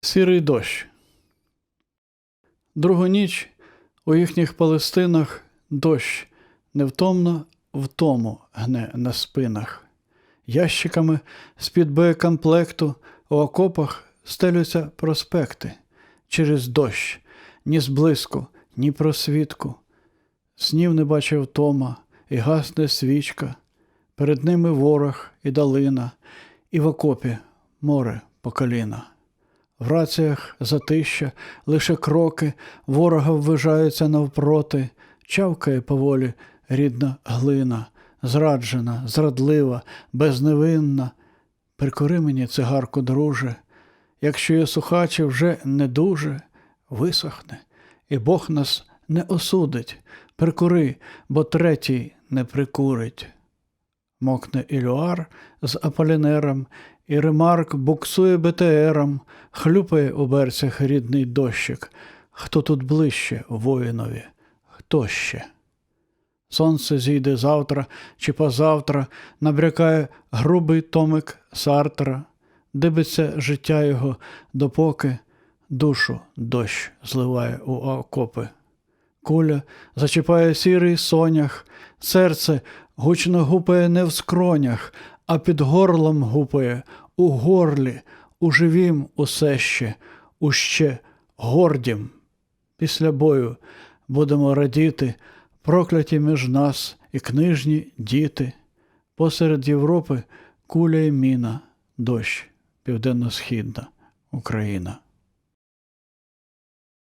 Сірий дощ. Другу ніч у їхніх Палестинах дощ невтомно втому гне на спинах. Ящиками з-під боєкомплекту у окопах стелються проспекти через дощ, ні зблиску, ні просвітку. Снів не бачив Тома, і гасне свічка. Перед ними ворог і долина, і в окопі море по коліна. В раціях затища, лише кроки, ворога ввижаються навпроти, чавкає поволі рідна глина, зраджена, зрадлива, безневинна. Прикури мені цигарку, друже, якщо я сухачі вже не дуже, висохне, і Бог нас не осудить. Прикури, бо третій не прикурить. Мокне Ілюар з Аполінером, і Ремарк буксує БТРом, хлюпає у берцях рідний дощик. Хто тут ближче воїнові? Хто ще? Сонце зійде завтра чи позавтра, набрякає грубий томик Сартра, дибиться життя його, допоки душу дощ зливає у окопи. Куля зачіпає сірий сонях, серце гучно гупає не в скронях, а під горлом гупає, у горлі, у живім усе ще, у ще гордім. Після бою будемо радіти, прокляті між нас і книжні діти. Посеред Європи куля і міна, дощ, південно-східна Україна.